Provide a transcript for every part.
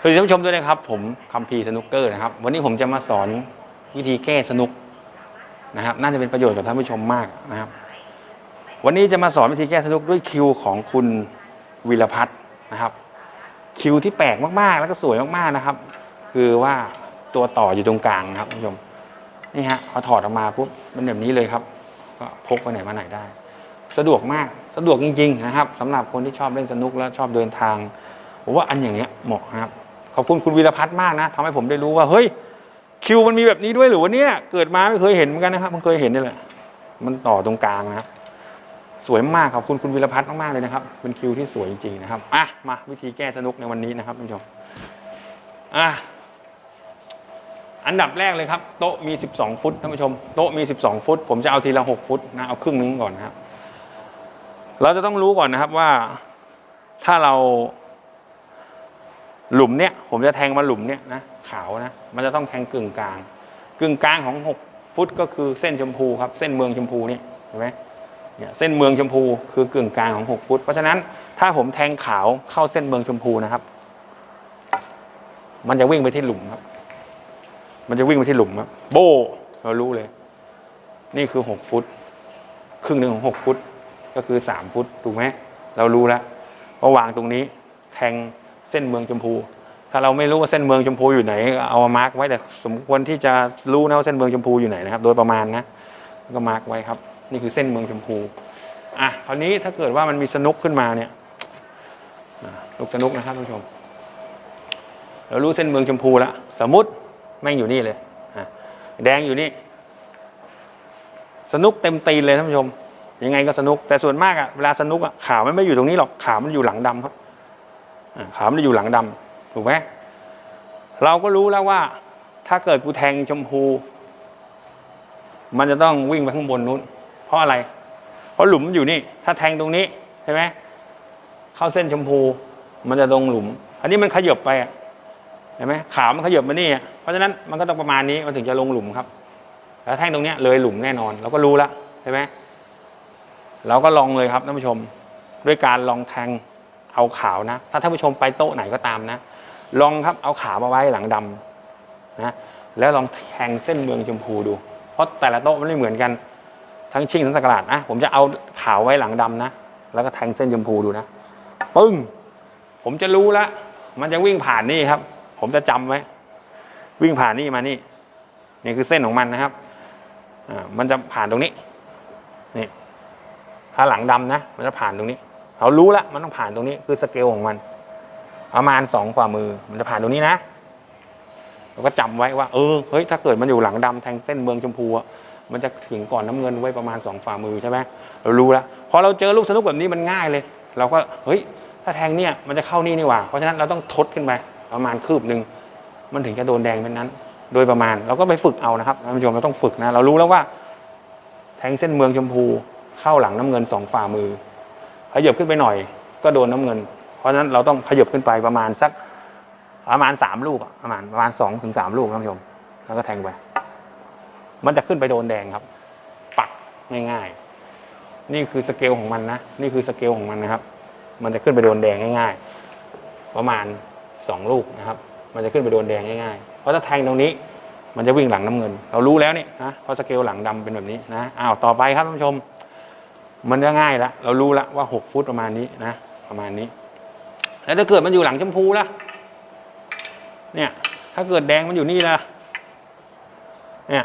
สวัสดีท่านผู้ชมด้วยนะครับ ผมคัมพีร์สนุกเกอร์นะครับ วันนี้ผมจะมาสอนวิธีแก้สนุกนะครับ น่าจะเป็นประโยชน์กับท่านผู้ชมมากนะครับ วันนี้จะมาสอนวิธีแก้สนุกด้วยคิวของคุณวีรพัฒน์นะครับ คิวที่แปลกมากๆ แล้วก็สวยมากๆนะครับ คือว่าตัวต่ออยู่ตรงกลางนะครับท่านผู้ชมนี่ฮะพอถอดออกมาปุ๊บมันแบบนี้เลยครับ ก็พกไปไหนมาไหนได้ สะดวกมากสะดวกจริง ๆ นะครับสำหรับคนที่ชอบเล่นสนุกและชอบเดินทางผมว่าอันอย่างเนี้ยเหมาะนะครับ ขอบคุณคุณวีรพัฒน์มากนะทำให้ผมได้รู้ว่าเฮ้ยคิวมันมีแบบนี้ด้วยหรือวะเนี่ยเกิดมาไม่เคยเห็นเหมือนกันนะครับ มันเคยเห็นนี่แหละมันต่อตรงกลางนะครับสวยมากขอบคุณคุณวีรพัฒน์มากๆเลยนะครับ เป็นคิวที่สวยจริงๆนะครับอะมาวิธีแก้สนุกในวันนี้นะครับท่านผู้ชมอะอันดับแรกเลยครับ โต๊ะมี 12 ฟุตท่านผู้ชม โต๊ะมี 12 ฟุต ผมจะเอาทีละ 6 ฟุตนะเอาครึ่งนึงก่อนนะครับ เราจะต้องรู้ก่อนนะครับว่าถ้าเรา หลุมเนี้ยผมจะแทงมาหลุมเนี้ยนะขาวนะมันจะต้องแทงกึ่งกลาง กึ่งกลางของ 6 ฟุตก็คือเส้นชมพูครับเส้นเมืองชมพูนี่เห็นไหมเนี่ยเส้นเมืองชมพูคือกึ่งกลางของ 6 ฟุต เพราะฉะนั้นถ้าผมแทงขาวเข้าเส้นเมืองชมพูนะครับ มันจะวิ่งไปที่หลุมครับ มันจะวิ่งไปที่หลุมครับ โบเรารู้เลย นี่คือ 6 ฟุต ครึ่งหนึ่งของ 6 ฟุต ก็คือ 3 ฟุตถูกไหมเรารู้แล้วว่าวางตรงนี้ แทง เส้นเมืองชมพู ถ้าเราไม่รู้ว่าเส้นเมืองชมพูอยู่ไหน เอามามาร์กไว้แต่สมควรที่จะรู้นะว่าเส้นเมืองชมพูอยู่ไหนนะครับ โดยประมาณนะก็มาร์กไว้ครับ นี่คือเส้นเมืองชมพูอะคราวนี้ถ้าเกิดว่ามันมีสนุกขึ้นมาเนี่ยลูกสนุกนะครับท่านผู้ชมเรารู้เส้นเมืองชมพูแล้วสมมติแม่งอยู่นี่เลยแดงอยู่นี่สนุกเต็มตีนเลยท่านผู้ชม ยังไงก็สนุกแต่ส่วนมากอะเวลาสนุกอะขาวมันไม่อยู่ตรงนี้หรอกขาวมันอยู่หลังดำครับ ขาวมันอยู่หลังดำถูกไหมเราก็รู้แล้วว่า ถ้าเกิดกูแทงชมพู มันจะต้องวิ่งไปข้างบนนู้น เพราะอะไร เพราะหลุมอยู่นี่ ถ้าแทงตรงนี้ใช่ไหมเข้าเส้นชมพู มันจะตรงหลุม อันนี้มันขยบไปอะเห็นไหมขาวมันขยบมานี่อะเพราะฉะนั้นมันก็ต้องประมาณนี้มันถึงจะลงหลุมครับแล้วแท่งตรงนี้เลยหลุมแน่นอน เราก็รู้แล้วใช่ไหมเราก็ลองเลยครับท่านผู้ชม ด้วยการลองแทง เอาขาวนะ ถ้าท่านผู้ชมไปโต๊ะไหนก็ตามนะ ลองครับเอาขาวมาไว้หลังดำนะแล้วลองแทงเส้นเมืองชมพูดู เพราะแต่ละโต๊ะมันไม่เหมือนกัน ทั้งชิงทั้งสกราดนะผมจะเอาขาวไว้หลังดำนะ แล้วก็แทงเส้นชมพูดูนะปึ้ง ผมจะรู้แล้วมันจะวิ่งผ่านนี่ครับ ผมจะจำไว้วิ่งผ่านนี่มานี่นี่คือเส้นของมันนะครับอ่ามันจะผ่านตรงนี้นี่ถ้าหลังดำนะ มันจะผ่านตรงนี้ เรารู้แล้วมันต้องผ่านตรงนี้คือสเกลของมัน ประมาณสองฝ่ามือ มันจะผ่านตรงนี้นะเราก็จำไว้ว่าเออเฮ้ยถ้าเกิดมันอยู่หลังดำแทงเส้นเมืองชมพูอะมันจะถึงก่อนน้ำเงินไว้ประมาณสองฝ่ามือใช่ไหมเรารู้แล้วพอเราเจอลูกสนุกแบบนี้มันง่ายเลย เราก็เฮ้ยถ้าแทงเนี่ยมันจะเข้านี่นี่หว่า เพราะฉะนั้นเราต้องทดขึ้นไปประมาณคืบหนึ่งมันถึงจะโดนแดงเป็นนั้น โดยประมาณเราก็ไปฝึกเอานะครับท่านผู้ชมเราต้องฝึกนะ เรารู้แล้วว่า แทงเส้นเมืองชมพูเข้าหลังน้ำเงินสองฝ่ามือ ขยับขึ้นไปหน่อย ก็โดนน้ำเงิน เพราะฉะนั้นเราต้องขยับขึ้นไปประมาณสักประมาณสามลูกประมาณประมาณสองถึงสามลูกท่านผู้ชม แล้วก็แทงไป มันจะขึ้นไปโดนแดงครับ ปักง่ายๆ นี่คือสเกลของมันนะ นี่คือสเกลของมันนะครับ มันจะขึ้นไปโดนแดงง่าย ๆ ประมาณสองลูกนะครับ มันจะขึ้นไปโดนแดงง่ายๆ เพราะถ้าแทงตรงนี้ มันจะวิ่งหลังน้ำเงิน เรารู้แล้วนี่นะ เพราะสเกลหลังดำเป็นแบบนี้นะ อ้าว ต่อไปครับท่านผู้ชม มันจะง่ายละเรารู้ละว่าหกฟุตประมาณนี้นะ ประมาณนี้ แล้วถ้าเกิดมันอยู่หลังชมพูล่ะ เนี่ย ถ้าเกิดแดงมันอยู่นี่ล่ะ เนี่ย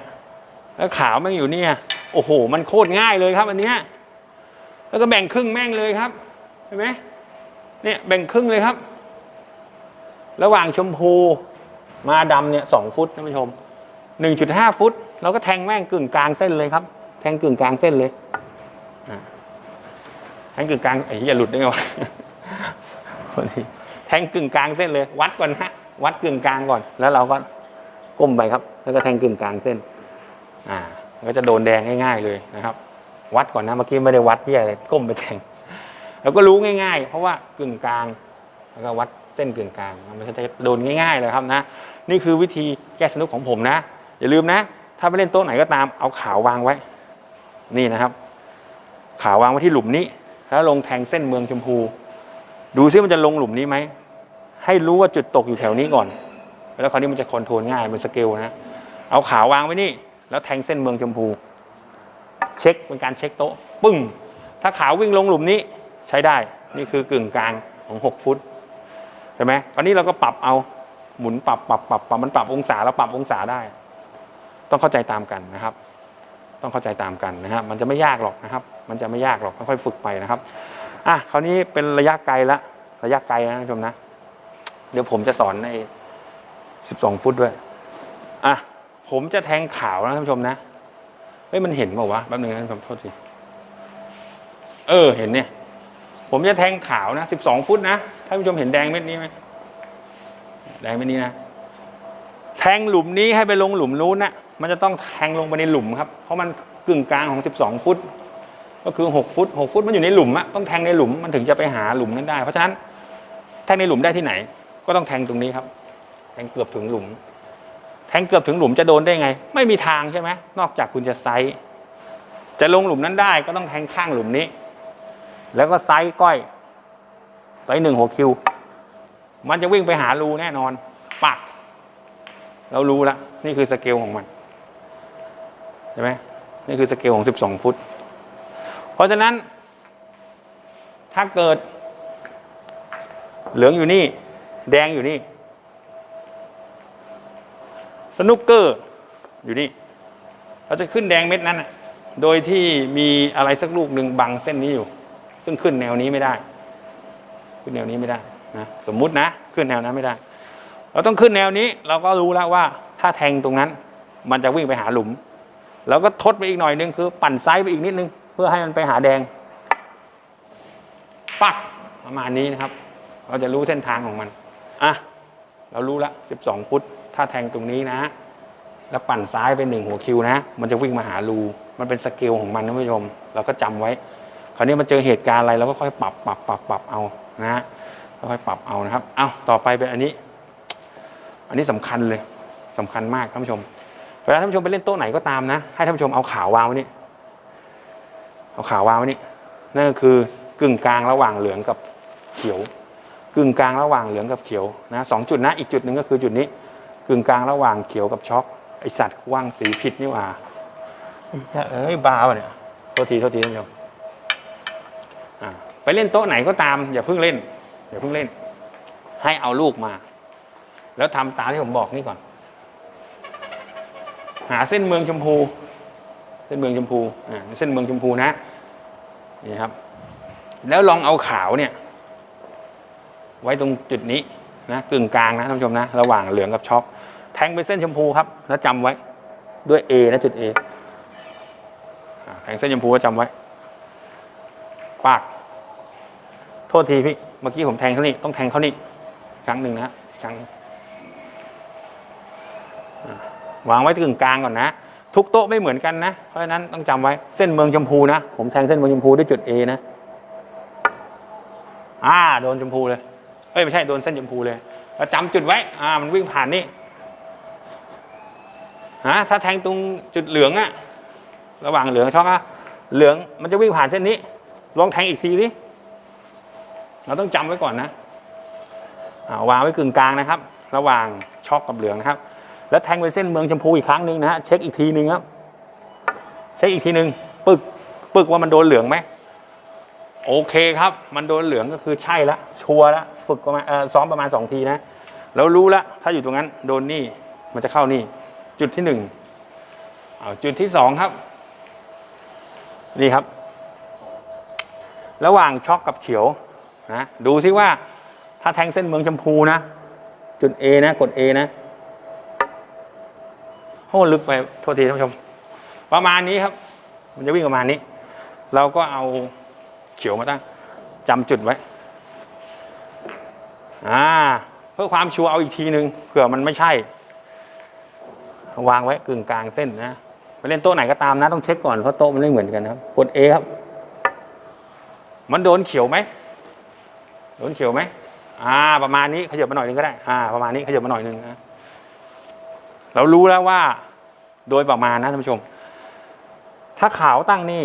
แล้วขาวมันอยู่เนี่ย โอ้โห มันโคตรง่ายเลยครับ อันเนี้ย แล้วก็แบ่งครึ่งแม่งเลยครับ เห็นไหมเนี่ยแบ่งครึ่งเลยครับ ระหว่างชมพูมาดำเนี่ยสองฟุตท่านผู้ชมหนึ่งจุดห้าฟุต เราก็แทงแม่งกึ่งกลางเส้นเลยครับ แทงกึ่งกลางเส้นเลย แทงกึ่งกลางไอ้อย่าหลุดได้ไงวะคนนี้แทงกึ่งกลางเส้นเลย วัดก่อนฮะ วัดกึ่งกลางก่อน แล้วเราก็ก้มไปครับ แล้วก็แทงกึ่งกลางเส้น อ่าก็จะโดนแดงง่าย ๆเลยนะครับ วัดก่อนนะเมื่อกี้ไม่ได้วัดที่อะไรก้มไปแทงแล้วก็รู้ง่าย ๆ เพราะว่ากึ่งกลางแล้วก็วัดเส้นกึ่งกลางมันจะโดนง่ายๆเลยครับนะ นี่คือวิธีแก้สนุกของผมนะ อย่าลืมนะ ถ้าไปเล่นโต๊ะไหนก็ตามเอาขาววางไว้ นี่นะครับ ขาววางไว้ที่หลุมนี้ แล้วลงแทงเส้นเมืองชมพู ดูซิมันจะลงหลุมนี้ไหม ให้รู้ว่าจุดตกอยู่แถวนี้ก่อน แล้วคราวนี้มันจะคอนโทรลง่ายเป็นสเกลนะ เอาขาววางไว้นี่ แล้วแทงเส้นเมืองชมพู เช็คเป็นการเช็คโต๊ะ ปึ้ง ถ้าขาววิ่งลงหลุมนี้ใช้ได้ นี่คือกึ่งกลางของ 6 ฟุตใช่ไหมคราวนี้เราก็ปรับเอาหมุนปรับปรับปรับปรับมันปรับองศาแล้วปรับองศาได้ ต้องเข้าใจตามกันนะครับ ต้องเข้าใจตามกันนะครับมันจะไม่ยากหรอกนะครับ มันจะไม่ยากหรอกค่อยๆฝึกไปนะครับอะคราวนี้เป็นระยะไกลละระยะไกลนะท่านผู้ชมนะ เดี๋ยวผมจะสอนใน12ฟุตด้วยอะผมจะแทงขาวนะท่านผู้ชมนะเฮ้ยมันเห็นเปล่าวะแป๊บนึงนะท่านผู้ชมโทษทีเออเห็นเนี่ย ผมจะแทงขาวนะ12ฟุตนะท่านผู้ชมเห็นแดงเม็ดนี้ไหมแดงเม็ดนี้นะแทงหลุมนี้ให้ไปลงหลุมนู้นนะ มันจะต้องแทงลงไปในหลุมครับ เพราะมันกึ่งกลางของ 12 ฟุต ก็คือ 6 ฟุต 6 ฟุตมันอยู่ในหลุมอะต้องแทงในหลุมมันถึงจะไปหาหลุมนั้นได้ เพราะฉะนั้นแทงในหลุมได้ที่ไหน ก็ต้องแทงตรงนี้ครับ แทงเกือบถึงหลุม แทงเกือบถึงหลุมจะโดนได้ไง ไม่มีทางใช่ไหมนอกจากคุณจะไซส์จะลงหลุมนั้นได้ก็ต้องแทงข้างหลุมนี้ แล้วก็ไซส์ก้อยไซส์หนึ่งหัวคิว มันจะวิ่งไปหารูแน่นอนปักเรารู้แล้วนี่คือสเกลของมัน ใช่ไหมนี่คือสเกลของ12 ฟุต เพราะฉะนั้น ถ้าเกิด เหลืองอยู่นี่ แดงอยู่นี่ สนุกเกอร์อยู่นี่ เราจะขึ้นแดงเม็ดนั้นนะโดยที่มีอะไรสักลูกหนึ่งบังเส้นนี้อยู่ ซึ่งขึ้นแนวนี้ไม่ได้ ขึ้นแนวนี้ไม่ได้นะสมมุตินะ ขึ้นแนวนั้นไม่ได้ เราต้องขึ้นแนวนี้ เราก็รู้แล้วว่า ถ้าแทงตรงนั้น มันจะวิ่งไปหาหลุม แล้วก็ทดไปอีกหน่อยนึงคือ ปั่นไซส์ไปอีกนิดนึง เพื่อให้มันไปหาแดง ปักประมาณนี้นะครับ เราจะรู้เส้นทางของมันอะเรารู้ละ 12 ฟุต ถ้าแทงตรงนี้นะ แล้วปั่นซ้ายไปหนึ่งหัวคิวนะ มันจะวิ่งมาหารู มันเป็นสเกลของมันนะผู้ชม เราก็จำไว้ คราวนี้มันเจอเหตุการณ์อะไรเราก็ค่อยปรับปรับปรับปรับเอานะฮะค่อยปรับเอานะครับ เอาต่อไปเป็นอันนี้ อันนี้สำคัญเลยสำคัญมากท่านผู้ชม เวลาท่านผู้ชมไปเล่นโต๊ะไหนก็ตามนะ ให้ท่านผู้ชมเอาขาววางไว้นี่เอาขาววางไว้นี่นั่นก็คือกึ่งกลางระหว่างเหลืองกับเขียว กึ่งกลางระหว่างเหลืองกับเขียวนะสองจุดนะอีกจุดหนึ่งก็คือจุดนี้ กึ่งกลางระหว่างเขียวกับช็อกไอสัตว์ว่างสีผิดนี่หว่าเอ้ยบ้าวะเนี่ยโทษทีโทษทีท่านผู้ชมอ่าไปเล่นโต๊ะไหนก็ตาม อย่าเพิ่งเล่นอย่าเพิ่งเล่น ให้เอาลูกมา แล้วทำตามที่ผมบอกนี่ก่อน หาเส้นเมืองชมพู เส้นเมืองชมพูอ่าเส้นเมืองชมพูนะนี่ครับ แล้วลองเอาขาวเนี่ย ไว้ตรงจุดนี้นะกึ่งกลางนะท่านผู้ชมนะ ระหว่างเหลืองกับช็อกแทงไปเส้นชมพูครับ แล้วจำไว้ด้วย A นะจุด A อ่าแทงเส้นชมพูก็จำไว้ ปาก โทษทีพี่ เมื่อกี้ผมแทงเขานี่ต้องแทงเขานี่ครั้งหนึ่งนะครั้งอ่า วางไว้กึ่งกลางก่อนนะ ทุกโต๊ะไม่เหมือนกันนะ เพราะฉะนั้นต้องจำไว้เส้นเมืองชมพูนะ ผมแทงเส้นเมืองชมพูด้วยจุด A นะ อ่าโดนชมพูเลย เอ้ยไม่ใช่โดนเส้นชมพูเลยเราจำจุดไว้ อ่า มันวิ่งผ่านนี่ฮะถ้าแทงตรงจุดเหลืองอะระหว่างเหลืองช็อกอะเหลืองมันจะวิ่งผ่านเส้นนี้ ลองแทงอีกทีสิเราต้องจำไว้ก่อนนะอ่าวางไว้กึ่งกลางนะครับ ระหว่างช็อกกับเหลืองนะครับ แล้วแทงไปเส้นเมืองชมพูอีกครั้งหนึ่งนะฮะเช็คอีกทีหนึ่งครับเช็คอีกทีหนึ่งปึกปึกว่ามันโดนเหลืองไหมโอเคครับ มันโดนเหลืองก็คือใช่ละชัวร์ละฝึกประมาณซ้อมประมาณสองทีนะแล้วรู้ละถ้าอยู่ตรงนั้นโดนนี่มันจะเข้านี่ จุดที่หนึ่งเอาจุดที่สองครับ นี่ครับ ระหว่างช็อกกับเขียวนะดูที่ว่าถ้าแทงเส้นเมืองชมพูนะ จุด A นะกด A นะ โอ้ลึกไปโทษทีท่านผู้ชม ประมาณนี้ครับ มันจะวิ่งประมาณนี้ เราก็เอาเขียวมาตั้งจำจุดไว้อ่าเพื่อความชัวร์เอาอีกทีหนึ่งเผื่อมันไม่ใช่ วางไว้กึ่งกลางเส้นนะไปเล่นโต๊ะไหนก็ตามนะต้องเช็คก่อนเพราะโต๊ะมันไม่เหมือนกันครับกด A ครับ มันโดนเขียวไหมโดนเขียวไหมอ่า ประมาณนี้ขยับมาหน่อยนึงก็ได้ อ่า ประมาณนี้ขยับมาหน่อยนึงนะ เรารู้แล้วว่าโดยประมาณนะท่านผู้ชม ถ้าขาวตั้งนี่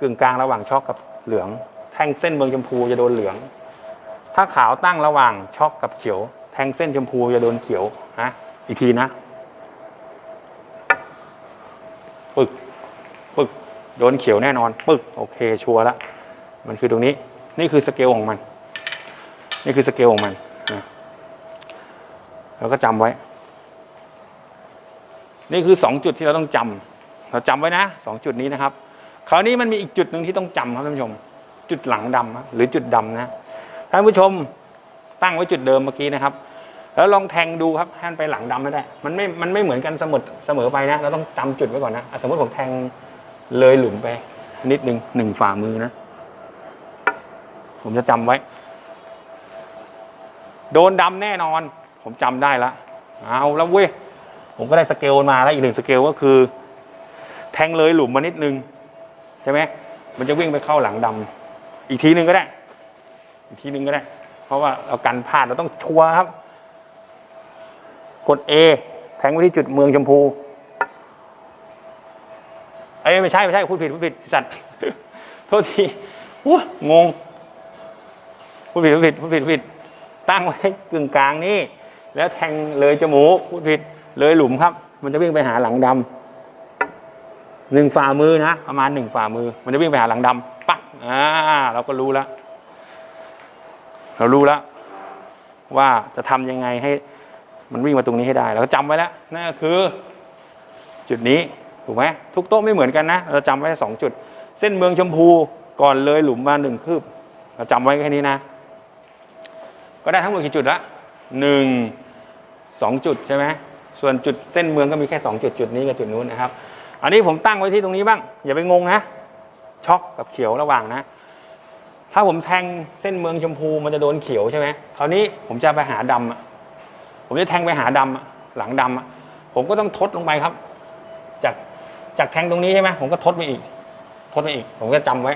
กึ่งกลางระหว่างช็อกกับเหลือง แท่งเส้นเมืองชมพูจะโดนเหลือง ถ้าขาวตั้งระหว่างช็อกกับเขียว แทงเส้นชมพูจะโดนเขียวนะอีกทีนะปึกปึกโดนเขียวแน่นอนปึกโอเคชัวร์ละมันคือตรงนี้ นี่คือสเกลของมัน นี่คือสเกลของมันนะเราก็จำไว้ นี่คือสองจุดที่เราต้องจำเราจำไว้นะสองจุดนี้นะครับ คราวนี้มันมีอีกจุดหนึ่งที่ต้องจำครับท่านผู้ชม จุดหลังดำหรือจุดดำนะท่านผู้ชมตั้งไว้จุดเดิมเมื่อกี้นะครับ แล้วลองแทงดูครับให้มันไปหลังดำไม่ได้ มันไม่ มันไม่เหมือนกันเสมอเสมอไปนะ เราต้องจำจุดไว้ก่อนนะสมมติผมแทงเลยหลุมไป นิดหนึ่งหนึ่งฝ่ามือนะ ผมจะจำไว้ โดนดำแน่นอน ผมจำได้ละเอาแล้วเว้ย ผมก็ได้สเกลมาแล้วอีกหนึ่งสเกลก็คือ แทงเลยหลุมมานิดนึง ใช่ไหมมันจะวิ่งไปเข้าหลังดำอีกทีหนึ่งก็ได้ อีกทีหนึ่งก็ได้ เพราะว่าเรากันพลาดเราต้องชัวร์ครับ กด A แทงไปที่จุดเมืองชมพูเอ้ยไม่ใช่ไม่ใช่พูดผิดพูดผิดสัตว์โทษทีอู้งงพูดผิดพูดผิดพูดผิดพูดผิดตั้งไว้กึ่งกลางนี่แล้วแทงเลยจมูกพูดผิด เลยหลุมครับ มันจะวิ่งไปหาหลังดำหนึ่งฝ่ามือนะประมาณหนึ่งฝ่ามือ มันจะวิ่งไปหาหลังดำปั๊กอ่าเราก็รู้แล้วเรารู้แล้วว่าจะทำยังไงให้มันวิ่งมาตรงนี้ให้ได้เราก็จำไว้แล้วนั่นก็คือ จุดนี้ถูกไหมทุกโต๊ะไม่เหมือนกันนะ เราจำไว้สองจุด เส้นเมืองชมพูก่อนเลยหลุมมาหนึ่งคืบ เราจำไว้แค่นี้นะ ก็ได้ทั้งหมดกี่จุดละหนึ่งสองจุดใช่ไหม ส่วนจุดเส้นเมืองก็มีแค่สองจุดจุดนี้กับจุดนู้นนะครับ อันนี้ผมตั้งไว้ที่ตรงนี้บ้าง อย่าไปงงนะช็อกกับเขียวระหว่างนะ ถ้าผมแทงเส้นเมืองชมพูมันจะโดนเขียวใช่ไหมคราวนี้ผมจะไปหาดำอะผมจะแทงไปหาดำอะหลังดำอะผมก็ต้องทดลงไปครับ จากจากแทงตรงนี้ใช่ไหมผมก็ทดไปอีก ทดไปอีก ผมก็จำไว้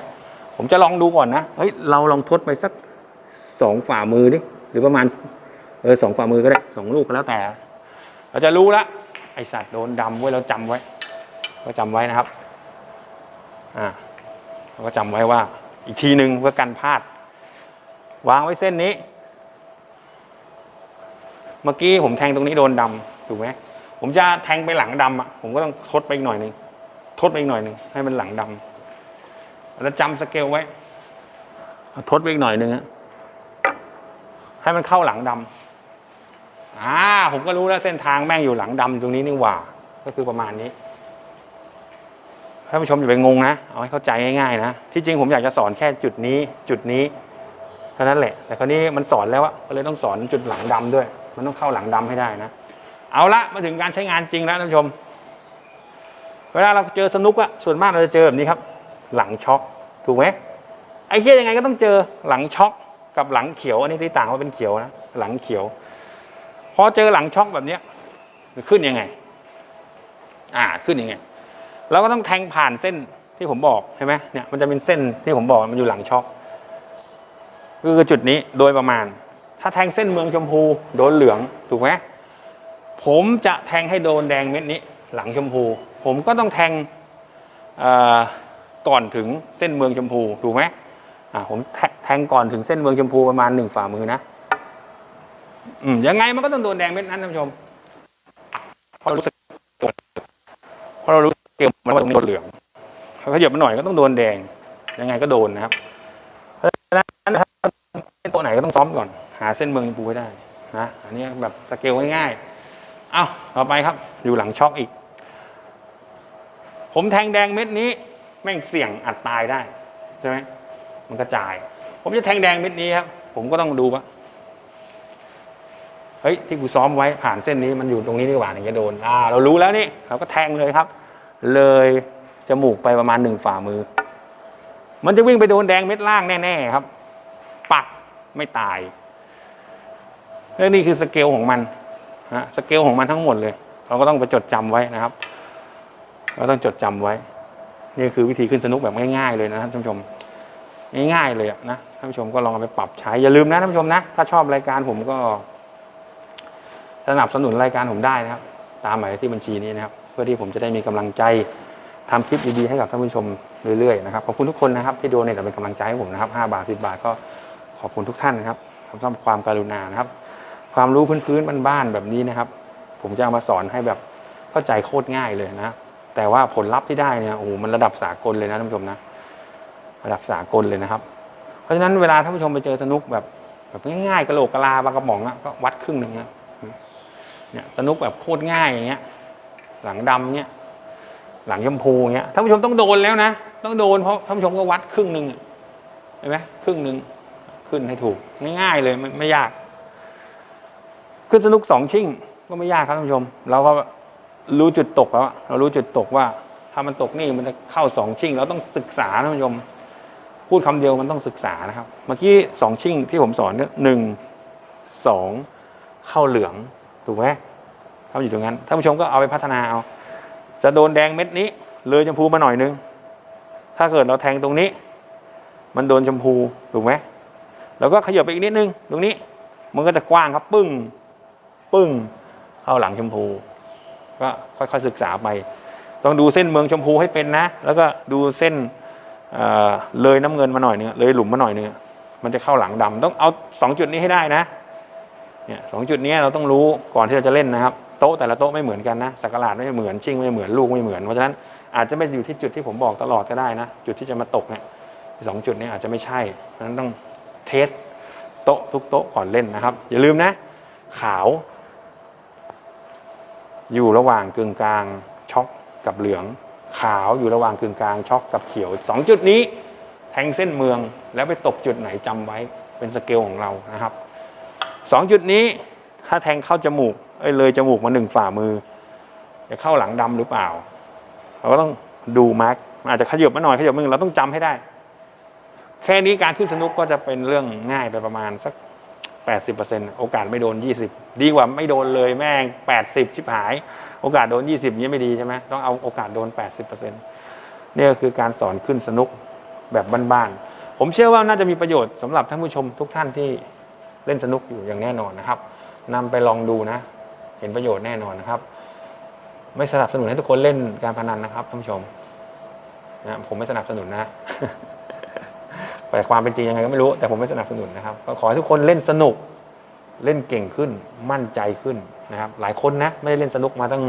ผมจะลองดูก่อนนะเฮ้ยเราลองทดไปสักสองฝ่ามือดิหรือประมาณเออสองฝ่ามือก็ได้สองลูกก็แล้วแต่ เราจะรู้ละไอสัตว์โดนดำไว้เราจำไว้ ก็จำไว้นะครับอ่าเราก็จำไว้ว่า อีกทีหนึ่งเพื่อกันพลาด วางไว้เส้นนี้ เมื่อกี้ผมแทงตรงนี้โดนดำถูกไหมผมจะแทงไปหลังดำอะผมก็ต้องทดไปอีกหน่อยหนึ่งทดไปอีกหน่อยหนึ่งให้มันหลังดำแล้วจำสเกลไว้ทดไปอีกหน่อยหนึ่งฮะให้มันเข้าหลังดำ อ่าผมก็รู้แล้วเส้นทางแม่งอยู่หลังดำตรงนี้นี่หว่า ก็คือประมาณนี้ท่านผู้ชมอย่าไปงงนะ เอาให้เข้าใจง่ายๆนะ ที่จริงผมอยากจะสอนแค่จุดนี้ จุดนี้เท่านั้นแหละ แต่คราวนี้มันสอนแล้วอะก็เลยต้องสอนจุดหลังดำด้วย มันต้องเข้าหลังดำให้ได้นะ เอาละมาถึงการใช้งานจริงแล้วท่านผู้ชม เวลาเราเจอสนุกอะส่วนมากเราจะเจอแบบนี้ครับ หลังช็อกถูกไหมไอ้เหี้ยยังไงก็ต้องเจอหลังช็อกกับหลังเขียว อันนี้ที่ต่างว่าเป็นเขียวนะ หลังเขียว อเจอหลังช็อกแบบเนี้ยขึ้นยังไง อ่าขึ้นยังไงเราก็ต้องแทงผ่านเส้นที่ผมบอกใช่ไหมเนี่ยมันจะเป็นเส้นที่ผมบอกมันอยู่หลังช็อกคือจุดนี้โดยประมาณ ถ้าแทงเส้นเมืองชมพู โดนเหลืองถูกไหมผมจะแทงให้โดนแดงเม็ดนี้ หลังชมพู ผมก็ต้องแทงอ่อก่อนถึงเส้นเมืองชมพูถูกไหมอ่าผมแทงก่อนถึงเส้นเมืองชมพูประมาณหนึ่งฝ่ามือนะ อืมยังไงมันก็ต้องโดนแดงเม็ดนั้นท่านผู้ชมเพราะรู้สึกเพราะเรารู้เกมมันว่าตรงนี้โดนเหลืองเขาขยับมาหน่อยก็ต้องโดนแดง ยังไงก็โดนนะครับ เพราะฉะนั้นถ้าเส้นตัวไหนก็ต้องซ้อมก่อน หาเส้นเมืองชมพูให้ได้นะอันนี้แบบสเกลง่ายๆเอาต่อไปครับ อยู่หลังช็อกอีก ผมแทงแดงเม็ดนี้ แม่งเสี่ยงอัดตายได้ใช่ไหมมันกระจาย ผมจะแทงแดงเม็ดนี้ครับ ผมก็ต้องดูว่า เฮ้ยที่กูซ้อมไว้ผ่านเส้นนี้มันอยู่ตรงนี้ดีกว่าถึงจะโดนอ่าเรารู้แล้วนี่เราก็แทงเลยครับ เลยจมูกไปประมาณหนึ่งฝ่ามือ มันจะวิ่งไปโดนแดงเม็ดล่างแน่ๆครับ ปักไม่ตายและนี่คือสเกลของมันฮะสเกลของมันทั้งหมดเลย เราก็ต้องไปจดจำไว้นะครับเราต้องจดจำไว้ นี่คือวิธีขึ้นสนุกแบบง่ายๆเลยนะท่านผู้ชมง่ายๆเลยอะนะท่านผู้ชมก็ลองเอาไปปรับใช้อย่าลืมนะท่านผู้ชมนะ ถ้าชอบรายการผมก็ สนับสนุนรายการผมได้นะครับ ตามหมายเลขที่บัญชีนี้นะครับ เพื่อที่ผมจะได้มีกำลังใจทำคลิปดีๆให้กับท่านผู้ชมเรื่อยๆนะครับขอบคุณทุกคนนะครับที่โดเนทเป็นกำลังใจให้ผมนะครับ5บาท10 บาทก็ขอบคุณทุกท่านนะครับสำหรับความการุณานะครับ ความรู้พื้นๆบ้านๆแบบนี้นะครับ ผมจะเอามาสอนให้แบบเข้าใจโคตรง่ายเลยนะแต่ว่าผลลัพธ์ที่ได้เนี่ยโอ้โหมันระดับสากลเลยนะท่านผู้ชมนะ ระดับสากลเลยนะครับ เพราะฉะนั้นเวลาท่านผู้ชมไปเจอสนุกแบบแบบง่ายๆกระโหลกกะลาบางกระหม่องอะก็วัดครึ่งหนึ่งนะ เนี่ยสนุกแบบโคตรง่ายอย่างเงี้ย หลังดำเนี่ยหลังชมพูเงี้ยท่านผู้ชมต้องโดนแล้วนะ ต้องโดนเพราะท่านผู้ชมก็วัดครึ่งหนึ่งเห็นไหมครึ่งหนึ่งขึ้นให้ถูกง่ายๆเลยไม่ไม่ยาก ขึ้นสนุกสองชิ่งก็ไม่ยากครับท่านผู้ชม เราก็รู้จุดตกแล้วเรารู้จุดตกว่าถ้ามันตกนี่มันจะเข้าสองชิ่ง เราต้องศึกษาท่านผู้ชม พูดคำเดียวมันต้องศึกษานะครับ เมื่อกี้สองชิ่งที่ผมสอนเนี่ยหนึ่งสองเข้าเหลือง ถูกไหมถ้ามันอยู่ตรงนั้นท่านผู้ชมก็เอาไปพัฒนาเอาจะโดนแดงเม็ดนี้ เลยชมพูมาหน่อยนึง ถ้าเกิดเราแทงตรงนี้ มันโดนชมพูถูกไหมแล้วก็ขยับไปอีกนิดนึง ตรงนี้ มันก็จะกว้างครับ ปึ้ง ปึ้งเข้าหลังชมพู ก็ค่อยๆศึกษาไป ต้องดูเส้นเมืองชมพูให้เป็นนะ แล้วก็ดูเส้นเเลยน้ำเงินมาหน่อยนึงเลยหลุมมาหน่อยนึงมันจะเข้าหลังดำต้องเอาสองจุดนี้ให้ได้นะ เนี่ยสองจุดนี้เราต้องรู้ก่อนที่เราจะเล่นนะครับ โต๊ะแต่ละโต๊ะไม่เหมือนกันนะสักหลาดไม่เหมือนชิงไม่เหมือนลูกไม่เหมือนเพราะฉะนั้นอาจจะไม่อยู่ที่จุดที่ผมบอกตลอดก็ได้นะ จุดที่จะมาตกเนี่ยสองจุดนี้อาจจะไม่ใช่เพราะฉะนั้นต้องเทสโต๊ะทุกโต๊ะก่อนเล่นนะครับ อย่าลืมนะ ขาว อยู่ระหว่างกึ่งกลางช็อกกับเหลือง ขาวอยู่ระหว่างกึ่งกลางช็อกกับเขียวสองจุดนี้ แทงเส้นเมืองแล้วไปตกจุดไหนจำไว้เป็นสเกลของเรานะครับ สองจุดนี้ถ้าแทงเข้าจมูกเอ้ยเลยจมูกมาหนึ่งฝ่ามือ จะเข้าหลังดำหรือเปล่า เราก็ต้องดูมาร์กอาจจะขยับมาหน่อยขยับมึงเราต้องจำให้ได้ แค่นี้การขึ้นสนุกก็จะเป็นเรื่องง่ายไปประมาณสัก 80%โอกาสไม่โดน 20 ดีกว่าไม่โดนเลยแม่ง 80 ชิบหาย โอกาสโดน 20นี้ไม่ดีใช่ไหมต้องเอาโอกาสโดน 80%นี่ก็คือการสอนขึ้นสนุกแบบบ้านๆผมเชื่อว่าน่าจะมีประโยชน์สำหรับท่านผู้ชมทุกท่านที่ เล่นสนุกอยู่อย่างแน่นอนนะครับนำไปลองดูนะ เห็นประโยชน์แน่นอนนะครับ ไม่สนับสนุนให้ทุกคนเล่นการพนันนะครับท่านผู้ชมนะผมไม่สนับสนุนนะแต่ความเป็นจริงยังไงก็ไม่รู้ แต่ผมไม่สนับสนุนนะครับก็ขอให้ทุกคนเล่นสนุกเล่นเก่งขึ้นมั่นใจขึ้นนะครับ หลายคนนะไม่ได้เล่นสนุกมาตั้ง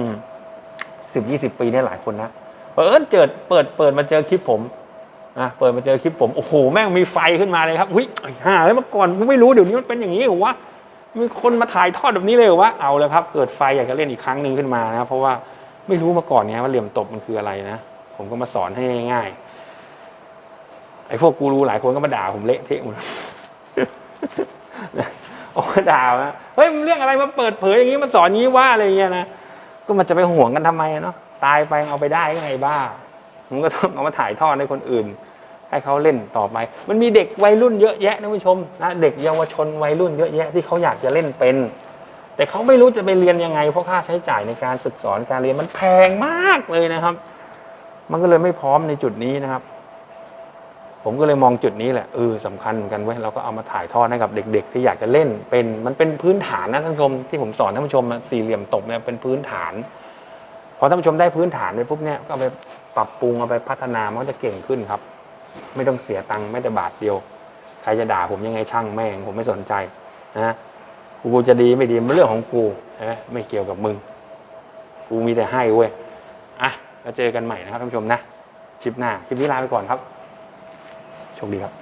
สิบยี่สิบปีเนี่ยหลายคนนะเปิดเจิดเปิดเปิดมาเจอคลิปผม นะเปิดมาเจอคลิปผม โอ้โห แม่งมีไฟขึ้นมาเลยครับหุ้ยไอ้ห่าเลยเมื่อก่อนกูไม่รู้เดี๋ยวนี้มันเป็นอย่างนี้เหรอวะมีคนมาถ่ายทอดแบบนี้เลยเหรอวะเอาแล้วครับ เกิดไฟอยากจะเล่นอีกครั้งหนึ่งขึ้นมานะเพราะว่าไม่รู้มาก่อนเนี่ยว่าเหลี่ยมตบมันคืออะไรนะผมก็มาสอนให้ง่ายๆไอ้พวกกูรู้หลายคนก็มาด่าผมเละเทะหมดโอ้ด่าว่าเฮ้ยมันเรื่องอะไรมาเปิดเผยอย่างนี้มาสอนงนี้ว่าอะไรเงี้ยนะก็มันจะไปห่วงกันทำไมเนาะตายไปเอาไปได้ยังไงบ้า ผมก็ต้องเอามาถ่ายทอดให้คนอื่น ให้เขาเล่นต่อไป มันมีเด็กวัยรุ่นเยอะแยะนะผู้ชมนะเด็กเยาวชนวัยรุ่นเยอะแยะที่เขาอยากจะเล่นเป็น แต่เขาไม่รู้จะไปเรียนยังไง เพราะค่าใช้จ่ายในการศึกสอนการเรียนมันแพงมากเลยนะครับ มันก็เลยไม่พร้อมในจุดนี้นะครับ ผมก็เลยมองจุดนี้แหละเออสำคัญเหมือนกันเว้ยเราก็เอามาถ่ายทอดให้กับเด็ก ๆ ที่อยากจะเล่นเป็น มันเป็นพื้นฐานนะท่านผู้ชมที่ผมสอนท่านผู้ชมอะสี่เหลี่ยมตบเนี่ยเป็นพื้นฐาน พอท่านผู้ชมได้พื้นฐานไปปุ๊บเนี่ยก็ไปปรับปรุงเอาไปพัฒนามันก็จะเก่งขึ้นครับ ไม่ต้องเสียตังค์ไม่แต่บาทเดียว ใครจะด่าผมยังไงช่างแม่งผมไม่สนใจนะกูจะดีไม่ดีมันเรื่องของกูนะไม่เกี่ยวกับมึง กูมีแต่ให้เว้ยอะแล้วเจอกันใหม่นะครับท่านผู้ชมนะคลิปหน้าคลิปนี้ลาไปก่อนครับโชคดีครับ